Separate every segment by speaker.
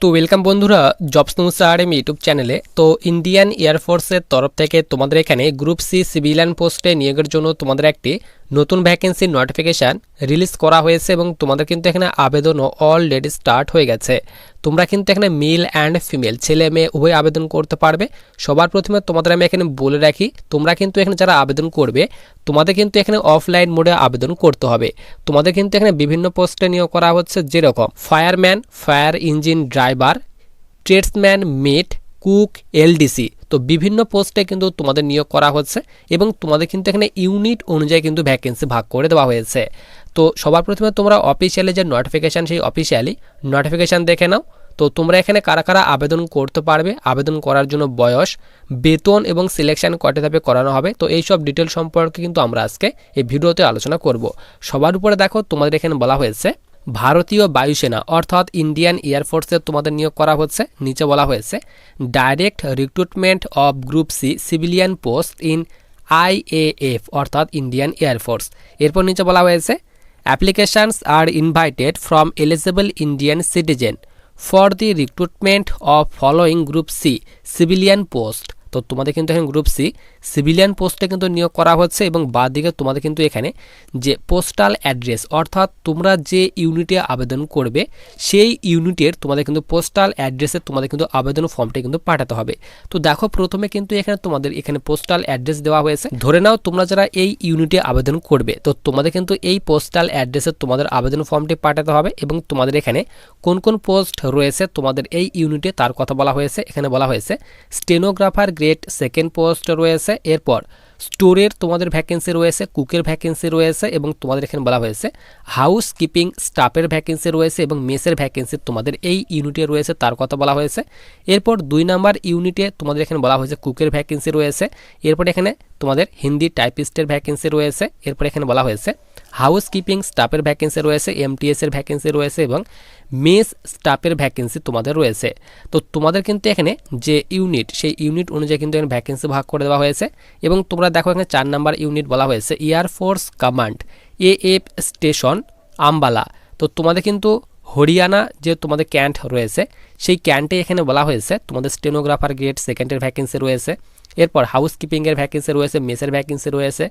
Speaker 1: তো ওয়েলকাম বন্ধুরা jobs news RM YouTube চ্যানেলে তো ইন্ডিয়ান এয়ারফোর্সের তরফ থেকে তোমাদের এখানে গ্রুপ সি সিভিলিয়ান পোস্টে নিয়োগের জন্য তোমাদের একটি নতুন ভ্যাকেন্সির নোটিফিকেশান রিলিজ করা হয়েছে এবং তোমাদের কিন্তু এখানে আবেদনও অলরেডি স্টার্ট হয়ে গেছে। তোমরা কিন্তু এখানে মেল অ্যান্ড ফিমেল ছেলে মেয়ে, উভয় আবেদন করতে পারবে। সবার প্রথমে তোমাদের আমি এখানে বলে রাখি, তোমরা কিন্তু এখানে যারা আবেদন করবে, তোমাদের কিন্তু এখানে অফলাইন মোডে আবেদন করতে হবে। তোমাদের কিন্তু এখানে বিভিন্ন পোস্টে নিয়োগ করা হচ্ছে, যেরকম fireman fire engine driver tradesman mate cook LDC তো বিভিন্ন পোস্টে কিন্তু তোমাদের নিয়োগ করা হচ্ছে এবং তোমাদের কিন্তু এখানে ইউনিট অনুযায়ী কিন্তু ভ্যাকেন্সি ভাগ করে দেওয়া হয়েছে। তো সবার প্রথমে তোমরা অফিসিয়ালি যে নোটিফিকেশান সেই অফিসিয়ালি নোটিফিকেশান দেখে নাও। তো তোমরা এখানে কারা কারা আবেদন করতে পারবে, আবেদন করার জন্য বয়স, বেতন এবং সিলেকশন কটে ধাপে করানো হবে, তো এই সব ডিটেল সম্পর্কে কিন্তু আমরা আজকে এই ভিডিওতে আলোচনা করব। সবার উপরে দেখো, তোমাদের এখানে বলা হয়েছে, ভারতীয় বায়ুসেনা অর্থাৎ ইন্ডিয়ান এয়ারফোর্সে তোমাদের নিয়োগ করা হচ্ছে। নিচে বলা হয়েছে direct recruitment of group C civilian post in IAF অর্থাৎ ইন্ডিয়ান এয়ারফোর্স এরপর নিচে বলা হয়েছে applications are invited from eligible Indian citizen for the recruitment of following group C civilian post তো তোমাদের কিন্তু এখানে গ্রুপ সি সিভিলিয়ান পোস্টে কিন্তু নিয়োগ করা হচ্ছে এবং বাদিকে তোমাদের কিন্তু এখানে যে পোস্টাল অ্যাড্রেস অর্থাৎ তোমরা যে ইউনিটে আবেদন করবে, সেই ইউনিটের তোমাদের কিন্তু পোস্টাল অ্যাড্রেসে তোমাদের কিন্তু আবেদন ফর্মটা কিন্তু পাঠাতে হবে। তো দেখো প্রথমে কিন্তু এখানে তোমাদের এখানে পোস্টাল অ্যাড্রেস দেওয়া হয়েছে। ধরে নাও তোমরা যারা এই ইউনিটে আবেদন করবে, তো তোমাদের কিন্তু এই পোস্টাল অ্যাড্রেসে তোমাদের আবেদন ফর্মটি পাঠাতে হবে এবং তোমাদের এখানে কোন কোন পোস্ট রয়েছে তোমাদের এই ইউনিটে তার কথা বলা হয়েছে। এখানে বলা হয়েছে স্টেনোগ্রাফার গ্রেড সেকেন্ড পোস্ট রয়েছে। এরপর স্টোরের তোমাদের ভ্যাকেন্সি রয়েছে কুকের ভ্যাকেন্সি রয়েছে এবং তোমাদের এখানে বলা হয়েছে হাউস কিপিং স্টাফের ভ্যাকেন্সি রয়েছে এবং মেসের ভ্যাকেন্সি তোমাদের এই ইউনিটে রয়েছে, তার কথা বলা হয়েছে। এরপর, দুই নাম্বার ইউনিটে তোমাদের এখানে বলা হয়েছে কুকের ভ্যাকেন্সি রয়েছে। এরপর এখানে তোমাদের হিন্দি টাইপিস্টের ভ্যাকেন্সি রয়েছে। এরপর এখানে বলা হয়েছে হাউস কিপিং স্টাফের ভ্যাকেন্সি রয়েছে এমটিএস এর ভ্যাকেন্সি রয়েছে এবং মেস স্টাফের ভ্যাকেন্সি তোমাদের রয়েছে। তো তোমাদের কিন্তু এখানে যে ইউনিট সেই ইউনিট অনুযায়ী কিন্তু এখানে ভ্যাকেন্সি ভাগ করে দেওয়া হয়েছে এবং তোমরা দেখো এখানে চার নাম্বার ইউনিট বলা হয়েছে air force command A F station Ambala তো তোমাদের কিন্তু হরিয়ানা যে তোমাদের ক্যান্ট রয়েছে, সেই ক্যান্টে এখানে বলা হয়েছে, তোমাদের স্টেনোগ্রাফার গ্রেড সেকেন্ডের ভ্যাকেন্সি রয়েছে, এরপর হাউস কিপিংয়ের ভ্যাকেন্সি রয়েছে মেসের ভ্যাকেন্সি রয়েছে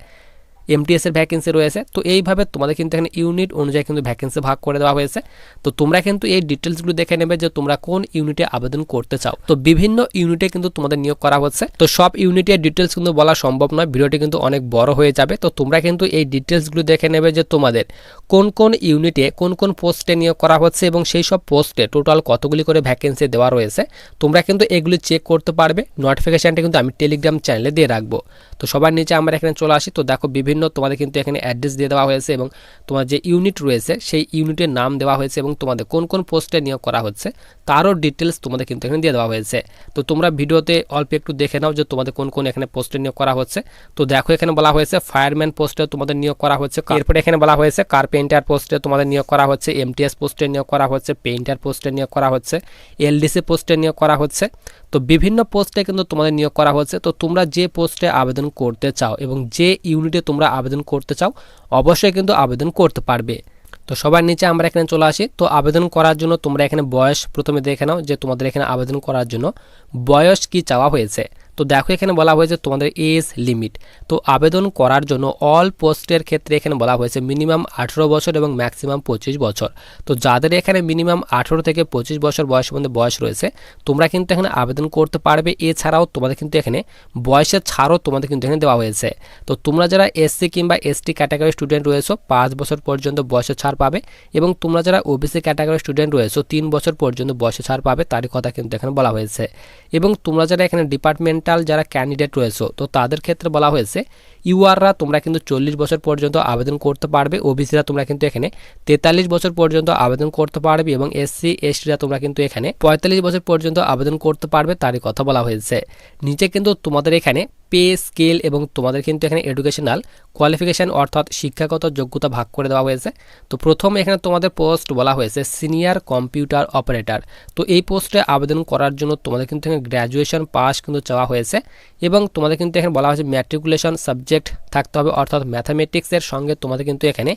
Speaker 1: এমটিএস এর ভ্যাকেন্সি রয়েছে। তো এইভাবে তোমাদের কিন্তু এখানে ইউনিট অনুযায়ী কিন্তু ভ্যাকেন্সি ভাগ করে দেওয়া হয়েছে। তো তোমরা কিন্তু এই ডিটেলসগুলো দেখে নেবে যে তোমরা কোন ইউনিটে আবেদন করতে চাও। তো বিভিন্ন ইউনিটে কিন্তু তোমাদের নিয়োগ করা হচ্ছে। তো সব ইউনিটের ডিটেলস কিন্তু বলা সম্ভব নয়। ভিডিওটি কিন্তু অনেক বড় হয়ে যাবে। তো তোমরা কিন্তু এই ডিটেলসগুলো দেখে নেবে যে তোমাদের কোন কোন ইউনিটে কোন কোন পোস্টে নিয়োগ করা হচ্ছে এবং সেই সব পোস্টে টোটাল কতগুলি করে ভ্যাকেন্সি দেওয়া রয়েছে। তোমরা কিন্তু এগুলি চেক করতে পারবে। নোটিফিকেশানটা কিন্তু আমি টেলিগ্রাম চ্যানেলে দিয়ে রাখব। তো সবার নিচে আমরা এখানে চলে আসি। তো দেখো বিভিন্ন তোমাদের কিন্তু এখানে অ্যাড্রেস দিয়ে দেওয়া হয়েছে এবং তোমার যে ইউনিট রয়েছে সেই ইউনিটের নাম দেওয়া হয়েছে এবং তোমাদের কোন কোন পোস্টে নিয়োগ করা হচ্ছে তারও ডিটেলস তোমাদের কিন্তু এখানে দিয়ে দেওয়া হয়েছে। তো তোমরা ভিডিওতে অল্প একটু দেখে নাও যে তোমাদের কোন কোন এখানে পোস্টে নিয়োগ করা হচ্ছে। তো দেখো এখানে বলা হয়েছে ফায়ারম্যান পোস্টে তোমাদের নিয়োগ করা হচ্ছে এরপরে এখানে বলা হয়েছে কার্পেন্টার পোস্টে তোমাদের নিয়োগ করা হচ্ছে এমটিএস পোস্টে নিয়োগ করা হচ্ছে পেইন্টার পোস্টে নিয়োগ করা হচ্ছে এলডিসি পোস্টে নিয়োগ করা হচ্ছে। তো বিভিন্ন পোস্টে কিন্তু তোমাদের নিয়োগ করা হচ্ছে তো তোমরা যে পোস্টে আবেদন করতে চাও এবং যে ইউনিটে তোমরা আবেদন করতে চাও, অবশ্যই কিন্তু আবেদন করতে পারবে। তো সবার নিচে আমরা এখানে চলে আসি। তো আবেদন করার জন্য তোমরা এখানে বয়স প্রথমে দেখে নাও যে তোমাদের এখানে আবেদন করার জন্য বয়স কি চাওয়া হয়েছে। তো দেখো এখানে বলা হয়েছে তোমাদের এজ লিমিট। তো আবেদন করার জন্য অল পোস্টের ক্ষেত্রে এখানে বলা হয়েছে মিনিমাম আঠেরো বছর এবং ম্যাক্সিমাম পঁচিশ বছর। তো যাদের এখানে মিনিমাম আঠেরো থেকে পঁচিশ বছর বয়সের মধ্যে বয়স রয়েছে, তোমরা কিন্তু এখানে আবেদন করতে পারবে। এছাড়াও তোমাদের কিন্তু এখানে বয়সের ছাড়ও তোমাদের কিন্তু এখানে দেওয়া হয়েছে। তো তোমরা যারা এসসি কিংবা এসটি ক্যাটাগরি স্টুডেন্ট রয়েছো, পাঁচ বছর পর্যন্ত বয়সের ছাড় পাবে এবং তোমরা যারা ওবিসি ক্যাটাগরি স্টুডেন্ট রয়েছো, তিন বছর পর্যন্ত বয়সের ছাড় পাবে, তারই কথা কিন্তু এখানে বলা হয়েছে। এবং তোমরা যারা এখানে ডিপার্টমেন্ট ডিপার্টমেন্টাল যারা ক্যান্ডিডেট রয়েছে, তো তাদের ক্ষেত্রে বলা হয়েছে, ইউআররা তোমরা কিন্তু চল্লিশ বছর পর্যন্ত আবেদন করতে পারবে, ওবিসিরা তোমরা কিন্তু এখানে তেতাল্লিশ বছর পর্যন্ত আবেদন করতে পারবে এবং এসসি, এসটিরা তোমরা কিন্তু এখানে পঁয়তাল্লিশ বছর পর্যন্ত আবেদন করতে পারবে, তারই কথা বলা হয়েছে। নিচে কিন্তু তোমাদের এখানে পে, স্কেল এবং তোমাদের কিন্তু এখানে এডুকেশনাল কোয়ালিফিকেশান অর্থাৎ শিক্ষাগত যোগ্যতা ভাগ করে দেওয়া হয়েছে। তো প্রথম এখানে তোমাদের পোস্ট বলা হয়েছে সিনিয়র কম্পিউটার অপারেটর তো এই পোস্টে আবেদন করার জন্য তোমাদের কিন্তু এখানে গ্র্যাজুয়েশন পাস কিন্তু চাওয়া হয়েছে এবং তোমাদের কিন্তু এখানে বলা হয়েছে ম্যাট্রিকুলেশন সাবজেক্ট থাকতে হবে অর্থাৎ ম্যাথামেটিক্সের সঙ্গে তোমাদের কিন্তু এখানে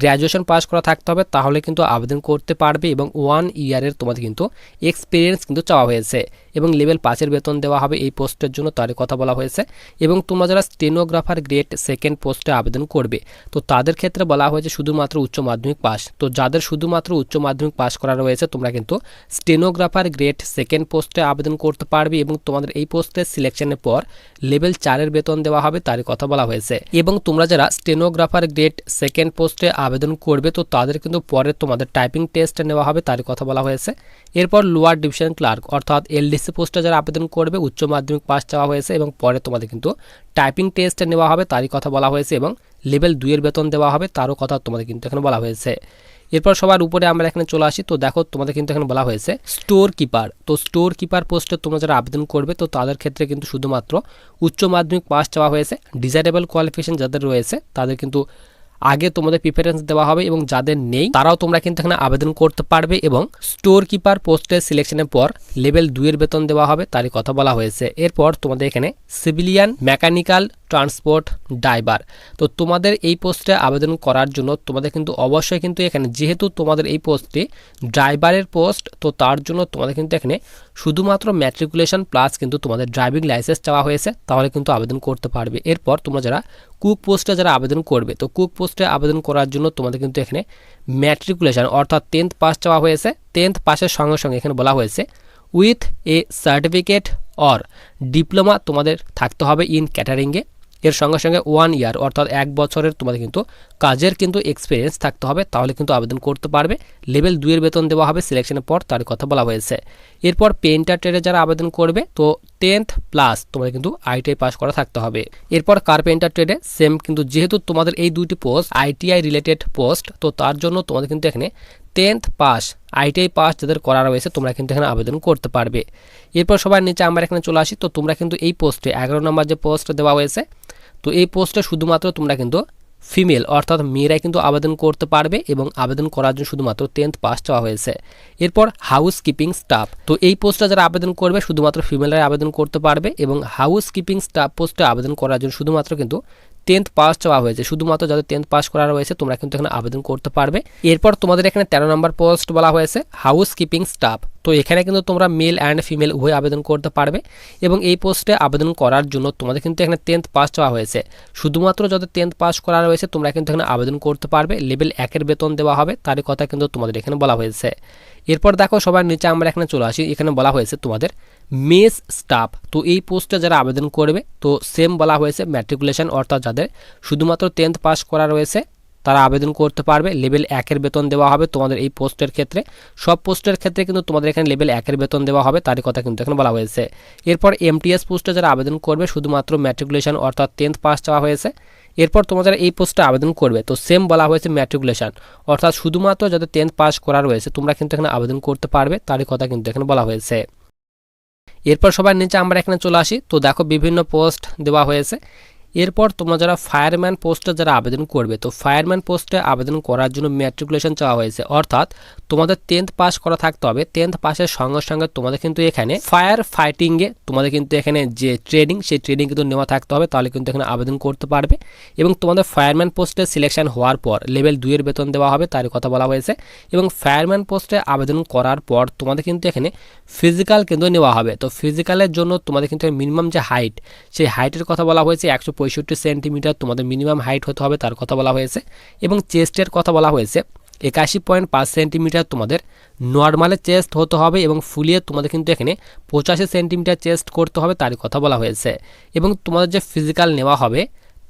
Speaker 1: গ্র্যাজুয়েশন পাস করা থাকতে হবে। তাহলে কিন্তু আবেদন করতে পারবে এবং ওয়ান ইয়ারের তোমাদের কিন্তু এক্সপিরিয়েন্স কিন্তু চাওয়া হয়েছে এবং লেভেল পাঁচের বেতন দেওয়া হবে এই পোস্টের জন্য তারই কথা বলা হয়েছে। এবং তোমরা যারা স্টেনোগ্রাফার গ্রেড সেকেন্ড পোস্টে আবেদন করবে। তো তাদের ক্ষেত্রে বলা হয়েছে শুধুমাত্র উচ্চ মাধ্যমিক পাস তো যাদের শুধুমাত্র উচ্চ মাধ্যমিক পাস করা রয়েছে, তোমরা কিন্তু স্টেনোগ্রাফার গ্রেড সেকেন্ড পোস্টে আবেদন করতে পারবে এবং তোমাদের এই পোস্টের সিলেকশনের পর লেভেল চারের বেতন দেওয়া হবে, তারই কথা বলা হয়েছে। এবং তোমরা যারা স্টেনোগ্রাফার গ্রেড সেকেন্ড পোস্টে আবেদন করবে, তো তাদের কিন্তু পরে তোমাদের টাইপিং টেস্ট নেওয়া হবে, তারই কথা বলা হয়েছে। এরপর লোয়ার ডিভিশন ক্লার্ক অর্থাৎ এলডিসি পোস্টে যারা আবেদন করবে, উচ্চ মাধ্যমিক পাস চাওয়া হয়েছে এবং পরে তোমাদের কিন্তু টাইপিং টেস্টে নেওয়া হবে, তারই কথা বলা হয়েছে এবং লেভেল দুইয়ের বেতন দেওয়া হবে, তারও কথা তোমাদের কিন্তু এখানে বলা হয়েছে। এরপর সবার উপরে আমরা এখানে চলে আসি, তো দেখো তোমাদের কিন্তু এখানে বলা হয়েছে স্টোর কিপার তো স্টোর কিপার পোস্টে তোমরা যারা আবেদন করবে, তো তাদের ক্ষেত্রে কিন্তু শুধুমাত্র উচ্চ মাধ্যমিক পাস চাওয়া হয়েছে ডিজাইরেবল কোয়ালিফিকেশন যাদের রয়েছে, তাদের কিন্তু আগে তোমাদের প্রিফারেন্স দেওয়া হবে এবং যাদের নেই, তারাও তোমরা কিন্তু এখানে আবেদন করতে পারবে এবং স্টোর কিপার পোস্টের সিলেকশনের পর লেভেল দুইয়ের বেতন দেওয়া হবে, তারই কথা বলা হয়েছে। এরপর তোমাদের এখানে সিভিলিয়ান মেকানিক্যাল ট্রান্সপোর্ট ড্রাইভার। তো তোমাদের এই পোস্টে আবেদন করার জন্য তোমাদের কিন্তু অবশ্যই কিন্তু এখানে, যেহেতু তোমাদের এই পোস্টটি ড্রাইভারের পোস্ট, তো তার জন্য তোমাদের কিন্তু এখানে শুধুমাত্র ম্যাট্রিকুলেশন প্লাস কিন্তু তোমাদের ড্রাইভিং লাইসেন্স চাওয়া হয়েছে, তাহলে কিন্তু আবেদন করতে পারবে। এরপর তোমরা যারা কুক পোস্টে যারা আবেদন করবে, তো কুক পোস্টে আবেদন করার জন্য তোমাদের কিন্তু এখানে ম্যাট্রিকুলেশন অর্থাৎ টেন্থ পাস চাওয়া হয়েছে। টেন্থ পাসের সঙ্গে সঙ্গে এখানে বলা হয়েছে with a certificate or diploma তোমাদের থাকতে হবে ইন ক্যাটারিংয়ে এর সঙ্গে সঙ্গে ওয়ান ইয়ার অর্থাৎ এক বছরের তোমাদের কিন্তু কাজের কিন্তু এক্সপিরিয়েন্স থাকতে হবে, তাহলে কিন্তু আবেদন করতে পারবে। লেভেল দুইয়ের বেতন দেওয়া হবে সিলেকশনের পর তার কথা বলা হয়েছে। এরপর পেন্টার ট্রেডে যারা আবেদন করবে, তো টেন্থ প্লাস তোমাদের কিন্তু আইটিআই পাস করা থাকতে হবে। এরপর কার্পেন্টার ট্রেডে সেম কিন্তু যেহেতু তোমাদের এই দুইটি পোস্ট আইটিআই রিলেটেড পোস্ট তো তার জন্য তোমাদের কিন্তু এখানে টেন্থ পাস আইটিআই পাস যাদের করা রয়েছে তোমরা কিন্তু এখানে আবেদন করতে পারবে। এরপর সবার নিচে আমরা এখানে চলে আসি, তো তোমরা কিন্তু এই পোস্টে এগারো নম্বর যে পোস্ট দেওয়া হয়েছে, তো এই পোস্টে শুধুমাত্র তোমরা কিন্তু ফিমেল, অর্থাৎ মেয়েরাই কিন্তু আবেদন করতে পারবে এবং আবেদন করার জন্য শুধুমাত্র টেন্থ পাস চাওয়া হয়েছে। এরপর হাউস কিপিং স্টাফ তো এই পোস্টে যারা আবেদন করবে, শুধুমাত্র ফিমেলরাই আবেদন করতে পারবে এবং হাউস কিপিং স্টাফ পোস্টে আবেদন করার জন্য শুধুমাত্র কিন্তু টেন্থ পাস চাওয়া হয়েছে। শুধুমাত্র যাদের টেন্থ পাস করা রয়েছে, তোমরা কিন্তু এখানে আবেদন করতে পারবে। এরপর তোমাদের এখানে তেরো নম্বর পোস্ট বলা হয়েছে হাউস কিপিং স্টাফ তো এখানে কিন্তু তোমরা মেল অ্যান্ড ফিমেল উভয় আবেদন করতে পারবে এবং এই পোস্টে আবেদন করার জন্য তোমাদের কিন্তু এখানে টেন্থ পাস চাওয়া হয়েছে। শুধুমাত্র যাদের টেন্থ পাস করা রয়েছে, তোমরা কিন্তু এখানে আবেদন করতে পারবে। লেভেল একের বেতন দেওয়া হবে তারই কথা কিন্তু তোমাদের এখানে বলা হয়েছে। এরপর দেখো সবার নিচে আমরা এখানে চলে আসি। এখানে বলা হয়েছে তোমাদের মেস স্টাফ তো এই পোস্টে যারা আবেদন করবে, তো সেম বলা হয়েছে ম্যাট্রিকুলেশন অর্থাৎ যাদের শুধুমাত্র টেন্থ পাস করা রয়েছে তারা আবেদন করতে পারবে। লেভেল একের বেতন দেওয়া হবে তোমাদের এই পোস্টের ক্ষেত্রে। সব পোস্টের ক্ষেত্রে কিন্তু তোমাদের এখানে লেভেল একের বেতন দেওয়া হবে, তারই কথা কিন্তু এখানে বলা হয়েছে। এরপর এমটিএস পোস্টে যারা আবেদন করবে, শুধুমাত্র ম্যাট্রিকুলেশন অর্থাৎ টেন্থ পাস চাওয়া হয়েছে। এরপর তোমাদের এই পোস্টে আবেদন করবে, তো সেম বলা হয়েছে ম্যাট্রিকুলেশন অর্থাৎ শুধুমাত্র যাদের টেন্থ পাস করা রয়েছে, তোমরা কিন্তু এখানে আবেদন করতে পারবে, তারই কথা কিন্তু এখানে বলা হয়েছে। এরপর সবার নিচে আমরা এখানে চলে আসি। তো দেখো বিভিন্ন পোস্ট দেওয়া হয়েছে। এরপর তোমরা যারা ফায়ারম্যান পোস্টে যারা আবেদন করবে, তো ফায়ারম্যান পোস্টে আবেদন করার জন্য ম্যাট্রিকুলেশন চাওয়া হয়েছে। অর্থাৎ তোমাদের টেন্থ পাস করা থাকতে হবে। টেন্থ পাসের সঙ্গে সঙ্গে তোমাদের কিন্তু এখানে ফায়ার ফাইটিংয়ে তোমাদের কিন্তু এখানে যে ট্রেনিং সেই ট্রেনিং কিন্তু নেওয়া থাকতে হবে। তাহলে কিন্তু এখানে আবেদন করতে পারবে। এবং তোমাদের ফায়ারম্যান পোস্টে সিলেকশন হওয়ার পর লেভেল দুইয়ের বেতন দেওয়া হবে তার কথা বলা হয়েছে। এবং ফায়ারম্যান পোস্টে আবেদন করার পর তোমাদের কিন্তু এখানে ফিজিক্যাল কিন্তু নেওয়া হবে। তো ফিজিক্যালের জন্য তোমাদের কিন্তু মিনিমাম যে হাইট সেই হাইটের কথা বলা হয়েছে, একশো পঁয়ষট্টি সেন্টিমিটার তোমাদের মিনিমাম হাইট হতে হবে তার কথা বলা হয়েছে। এবং চেস্টের কথা বলা হয়েছে, একাশি পয়েন্ট পাঁচ সেন্টিমিটার তোমাদের নর্মালে চেস্ট হতে হবে এবং ফুলিয়ে তোমাদের কিন্তু এখানে পঁচাশি সেন্টিমিটার চেস্ট করতে হবে তার কথা বলা হয়েছে। এবং তোমাদের যে ফিজিক্যাল নেওয়া হবে,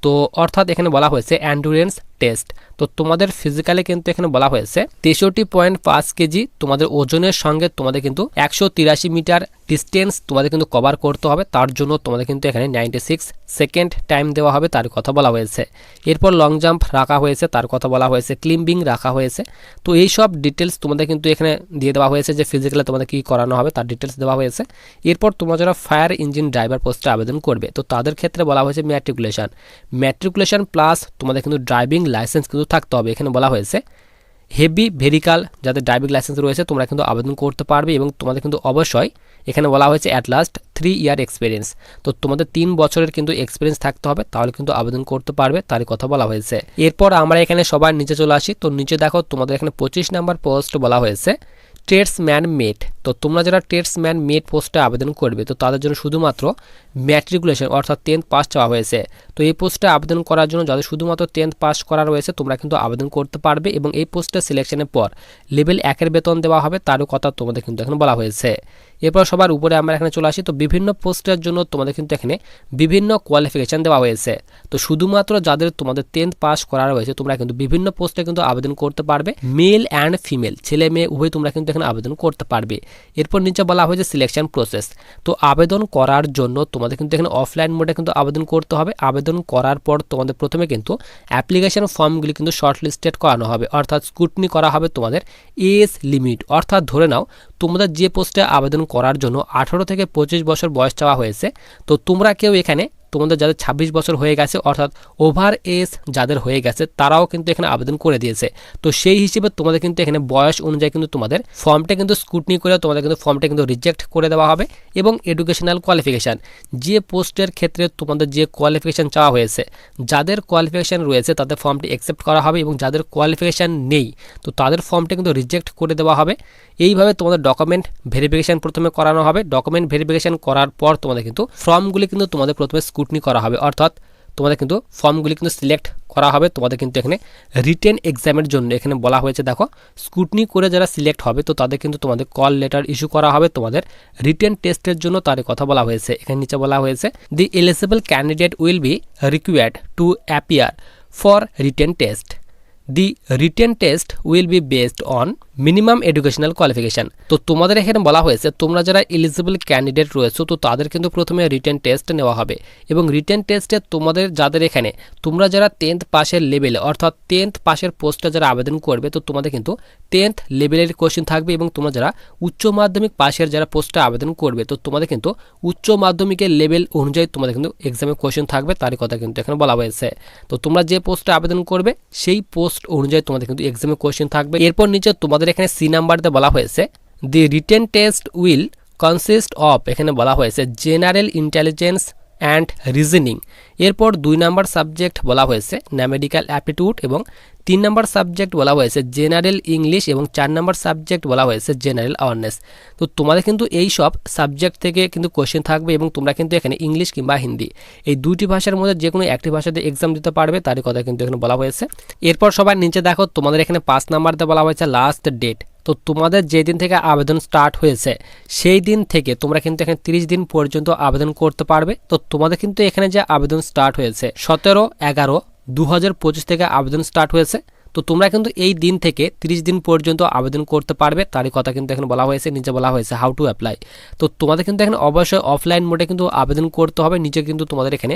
Speaker 1: তো অর্থাৎ এখানে বলা হয়েছে অ্যান্ডুরেন্স টেস্ট তো তোমাদের ফিজিক্যালে কিন্তু এখানে বলা হয়েছে তেষট্টি পয়েন্ট পাঁচ কেজি তোমাদের ওজনের সঙ্গে তোমাদের কিন্তু একশো তিরাশি মিটার ডিস্টেন্স তোমাদের কিন্তু কভার করতে হবে। তার জন্য তোমাদের কিন্তু এখানে নাইনটি সিক্স সেকেন্ড টাইম দেওয়া হবে, তার কথা বলা হয়েছে। এরপর লং জাম্প রাখা হয়েছে, তার কথা বলা হয়েছে। ক্লিম্বিং রাখা হয়েছে। তো এই সব ডিটেলস তোমাদের কিন্তু এখানে দিয়ে দেওয়া হয়েছে যে ফিজিক্যালে তোমাদের কী করানো হবে, তার ডিটেলস দেওয়া হয়েছে। এরপর তোমরা যারা ফায়ার ইঞ্জিন ড্রাইভার পোস্টে আবেদন করবে, তো তাদের ক্ষেত্রে বলা হয়েছে ম্যাট্রিকুলেশন ম্যাট্রিকুলেশন প্লাস তোমাদের কিন্তু ড্রাইভিং লাইসেন্স কিন্তু থাকতে হবে, এখানে বলা হয়েছে। হেভি ভেহিকাল যাদের ড্রাইভিং লাইসেন্স রয়েছে, তোমরা কিন্তু আবেদন করতে পারবে এবং তোমাদের কিন্তু অবশ্যই এখানে বলা হয়েছে at last three year experience তো তোমাদের তিন বছরের কিন্তু এক্সপিরিয়েন্স থাকতে হবে, তাহলে কিন্তু আবেদন করতে পারবে, তারই কথা বলা হয়েছে। এরপর আমরা এখানে সবার নিচে চলে আসি। তো নিচে দেখো, তোমাদের এখানে পঁচিশ নাম্বার পোস্ট বলা হয়েছে ট্রেডসম্যান মেট তো তোমরা যারা ট্রেডসম্যান মেট পোস্টে আবেদন করবে, তো তাদের জন্য শুধুমাত্র ম্যাট্রিকুলেশন অর্থাৎ টেন্থ পাস চাওয়া হয়েছে। তো এই পোস্টে আবেদন করার জন্য যাদের শুধুমাত্র টেন্থ পাস করা রয়েছে, তোমরা কিন্তু আবেদন করতে পারবে এবং এই পোস্টে সিলেকশনের পর লেভেল একের বেতন দেওয়া হবে, তারও কথা তোমাদের কিন্তু এখন বলা হয়েছে। এরপর সবার উপরে আমরা এখানে চলে আসি, তো বিভিন্ন পোস্টের জন্য তোমাদের কিন্তু এখানে বিভিন্ন কোয়ালিফিকেশান দেওয়া হয়েছে। তো শুধুমাত্র যাদের তোমাদের টেন্থ পাস করা রয়েছে, তোমরা কিন্তু বিভিন্ন পোস্টে কিন্তু আবেদন করতে পারবে মেল অ্যান্ড ফিমেল ছেলে মেয়ে, উভয় তোমরা কিন্তু এখানে আবেদন করতে পারবে। এরপর নিচে বলা হয়েছে সিলেকশন প্রসেস তো আবেদন করার জন্য তোমাদের কিন্তু এখানে অফলাইন মোডে কিন্তু আবেদন করতে হবে, আবেদন করার পর তোমাদের প্রথমে কিন্তু অ্যাপ্লিকেশন ফর্মগুলি কিন্তু শর্ট লিস্টেড করানো হবে। অর্থাৎ স্কুটনি করা হবে তোমাদের এজ লিমিট অর্থাৎ ধরে নাও, তোমাদের যে পোস্টে আবেদন করার জন্য আঠারো থেকে পঁচিশ বছর বয়স চাওয়া হয়েছে, তো তোমরা কেউ এখানে তোমাদের যাদের ছাব্বিশ বছর হয়ে গেছে, অর্থাৎ ওভার এজ যাদের হয়ে গেছে, তারাও কিন্তু এখানে আবেদন করে দিয়েছে। তো সেই হিসেবে তোমাদের কিন্তু এখানে বয়স অনুযায়ী কিন্তু তোমাদের ফর্মটা কিন্তু স্কুটনি করে তোমাদের কিন্তু ফর্মটা কিন্তু রিজেক্ট করে দেওয়া হবে এবং এডুকেশনাল কোয়ালিফিকেশান যে পোস্টের ক্ষেত্রে তোমাদের যে কোয়ালিফিকেশান চাওয়া হয়েছে, যাদের কোয়ালিফিকেশান রয়েছে তাদের ফর্মটি অ্যাকসেপ্ট করা হবে এবং যাদের কোয়ালিফিকেশান নেই, তো তাদের ফর্মটা কিন্তু রিজেক্ট করে দেওয়া হবে। এইভাবে তোমাদের ডকুমেন্ট ভেরিফিকেশান প্রথমে করানো হবে। ডকুমেন্ট ভেরিফিকেশান করার পর তোমাদের কিন্তু ফর্মগুলি কিন্তু তোমাদের প্রথমে স্কুটনি করা হবে। অর্থাৎ তোমাদের কিন্তু ফর্মগুলি কিন্তু সিলেক্ট করা হবে। তোমাদের কিন্তু এখানে রিটেন এক্সামের জন্য এখানে বলা হয়েছে, দেখো স্কুটনি করে যারা সিলেক্ট হবে, তো তাদের কিন্তু তোমাদের কল লেটার ইস্যু করা হবে। তোমাদের রিটেন টেস্টের জন্য তার কথা বলা হয়েছে। এখানে নিচে বলা হয়েছে the eligible candidate will be required to appear for written test the written test will be based on minimum educational qualification তো তোমাদের এখানে বলা হয়েছে, তোমরা যারা এলিজিবল ক্যান্ডিডেট রয়েছো, তো তাদের কিন্তু প্রথমে রিটেন টেস্ট নেওয়া হবে। এবং রিটেন টেস্টে তোমাদের যাদের এখানে, তোমরা যারা টেন্থ পাশের লেভেলে অর্থাৎ টেন্থ পাশের পোস্টে যারা আবেদন করবে, তো তোমাদের কিন্তু টেন্থ লেভেলের কোশ্চেন থাকবে এবং তোমরা যারা উচ্চ মাধ্যমিক পাশের যারা পোস্টে আবেদন করবে, তো তোমাদের কিন্তু উচ্চ মাধ্যমিকের লেভেল অনুযায়ী তোমাদের কিন্তু এক্সামে কোশ্চেন থাকবে, তারই কথা কিন্তু এখানে বলা হয়েছে। তো তোমরা যে পোস্টে আবেদন করবে, সেই পোস্ট অনুযায়ী তোমাদের কিন্তু এক্সামে কোয়েশ্চেন থাকবে। এরপর নিচে তোমাদের এখানে সি নাম্বারতে বলা হয়েছে the written test will consist of এখানে বলা হয়েছে জেনারেল ইন্টেলিজেন্স অ্যান্ড রিজনিং। এরপর দুই নাম্বার সাবজেক্ট বলা হয়েছে ন্যামেডিক্যাল অ্যাপটিটিউড এবং তিন নাম্বার সাবজেক্ট বলা হয়েছে, জেনারেল ইংলিশ এবং চার নাম্বার সাবজেক্ট বলা হয়েছে, জেনারেল অ্যাওয়ারনেস তো তোমাদের কিন্তু এই সব সাবজেক্ট থেকে কিন্তু কোশ্চেন থাকবে এবং তোমরা কিন্তু এখানে ইংলিশ কিংবা হিন্দি, এই দুইটি ভাষার মধ্যে যে কোনো একটি ভাষাতে এক্সাম দিতে পারবে, তারই কথা কিন্তু এখানে বলা হয়েছে। এরপর সবার নিচে দেখো, তোমাদের এখানে পাঁচ নাম্বারতে বলা হয়েছে লাস্ট ডেট তো তোমাদের যেদিন থেকে আবেদন স্টার্ট হয়েছে, সেই দিন থেকে তোমরা কিন্তু এখানে তিরিশ দিন পর্যন্ত আবেদন করতে পারবে। তো তোমাদের কিন্তু এখানে যে আবেদন স্টার্ট হয়েছে, সতেরো এগারো দু থেকে আবেদন স্টার্ট হয়েছে। তো তোমরা কিন্তু এই দিন থেকে 30 দিন পর্যন্ত আবেদন করতে পারবে। তারই কথা কিন্তু এখানে বলা হয়েছে, নিচে বলা হয়েছে হাউ টু অ্যাপ্লাই তো তোমাদের কিন্তু এখানে অবশ্যই অফলাইন মোডে কিন্তু আবেদন করতে হবে। নিচে কিন্তু তোমাদের এখানে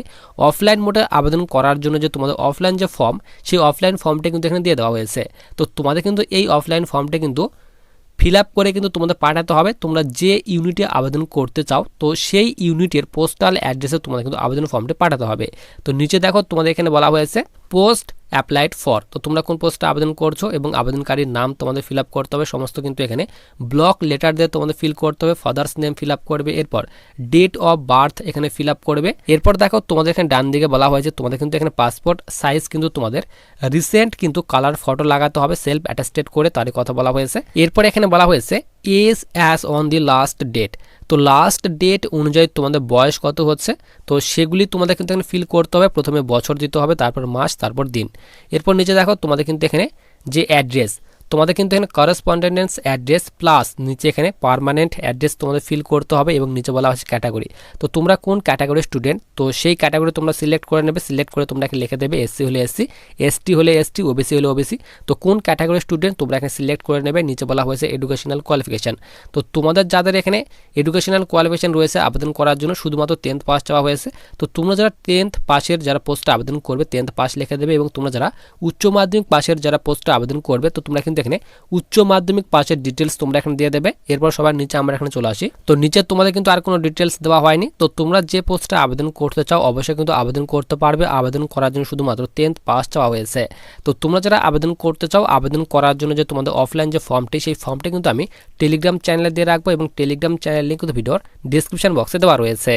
Speaker 1: অফলাইন মোডে আবেদন করার জন্য যে তোমাদের অফলাইন যে ফর্ম সেই অফলাইন ফর্মটা কিন্তু এখানে দিয়ে দেওয়া হয়েছে। তো তোমাদের কিন্তু এই অফলাইন ফর্মটা কিন্তু ফিল আপ করে কিন্তু তোমাদের পাঠাতে হবে। তোমরা যে ইউনিটে আবেদন করতে চাও, তো সেই ইউনিটের পোস্টাল অ্যাড্রেসে তোমাদের কিন্তু আবেদন ফর্মটি পাঠাতে হবে। তো নিচে দেখো তোমাদের এখানে বলা হয়েছে পোস্ট অ্যাপ্লাইড ফর। তো তোমরা কোন পোস্টে আবেদন করছ এবং আবেদনকারীর নাম তোমাদের ফিল আপ করতে হবে, সমস্ত কিন্তু এখানে ব্লক লেটার দিয়ে তোমাদের ফিল করতে হবে, ফাদার্স নেম ফিল আপ করবে, এরপর ডেট অফ বার্থ এখানে ফিল আপ করবে। এরপর দেখো তোমাদের এখানে ডান দিকে বলা হয়েছে, তোমাদের কিন্তু এখানে পাসপোর্ট সাইজ কিন্তু তোমাদের রিসেন্ট কিন্তু কালার ফটো লাগাতে হবে, সেলফ অ্যাটাস্টেড করে তারই কথা বলা হয়েছে। এরপর এখানে বলা হয়েছে age as on the last date তো লাস্ট ডেট অনুযায়ী তোমাদের বয়স কত হচ্ছে? তো সেগুলি তোমাদের কিন্তু এখানে ফিল করতে হবে। প্রথমে বছর দিতে হবে, তারপর মাস, তারপর দিন। এরপর নিচে দেখো তোমাদের কিন্তু এখানে যে অ্যাড্রেস তোমাদের কিন্তু এখানে করসপন্ডেন্স অ্যাড্রেস প্লাস নিচে এখানে পারমানেন্ট অ্যাড্রেস তোমাদের ফিল করতে হবে এবং নিচে বলা হচ্ছে ক্যাটাগরি তো তোমরা কোন ক্যাটাগরির স্টুডেন্ট তো সেই ক্যাটাগরি তোমরা সিলেক্ট করে নেবে সিলেক্ট করে তোমরা এখানে লিখে দেবে এসসি হলে এসসি এসটি হলে এসটি ওবিসি হলে ওবিসি তো কোন ক্যাটাগরির স্টুডেন্ট তোমরা এখানে সিলেক্ট করে নেবে, নিচে বলা হয়েছে এডুকেশনাল কোয়ালিফিকেশান তো তোমাদের যাদের এখানে এডুকেশনাল কোয়ালিফিকেশান রয়েছে, আবেদন করার জন্য শুধুমাত্র টেন্থ পাস চাওয়া হয়েছে, তো তোমরা যারা টেন্থ পাসের যারা পোস্টে আবেদন করবে টেন্থ পাস লিখে দেবে এবং তোমরা যারা উচ্চ মাধ্যমিক পাসের যারা পোস্টে আবেদন করবে, তো তোমরা কিন্তু এখানে উচ্চ মাধ্যমিক পাশের ডিটেলস তোমরা এখানে দিয়ে দেবে। এরপর সবার নিচে আমরা এখানে চলে আসি। তো নিচে তোমাদের কিন্তু আর কোনো ডিটেলস দেওয়া হয়নি। তো তোমরা যে পোস্টে আবেদন করতে চাও, অবশ্যই কিন্তু আবেদন করতে পারবে। আবেদন করার জন্য শুধুমাত্র টেন্থ পাস চাওয়া হয়েছে। তো তোমরা যারা আবেদন করতে চাও, আবেদন করার জন্য যে তোমাদের অফলাইন যে ফর্মটি সেই ফর্মটি কিন্তু আমি টেলিগ্রাম চ্যানেলে দিয়ে রাখব এবং টেলিগ্রাম চ্যানেল লিঙ্ক কিন্তু ভিডিওর ডিসক্রিপশন বক্সে দেওয়া রয়েছে।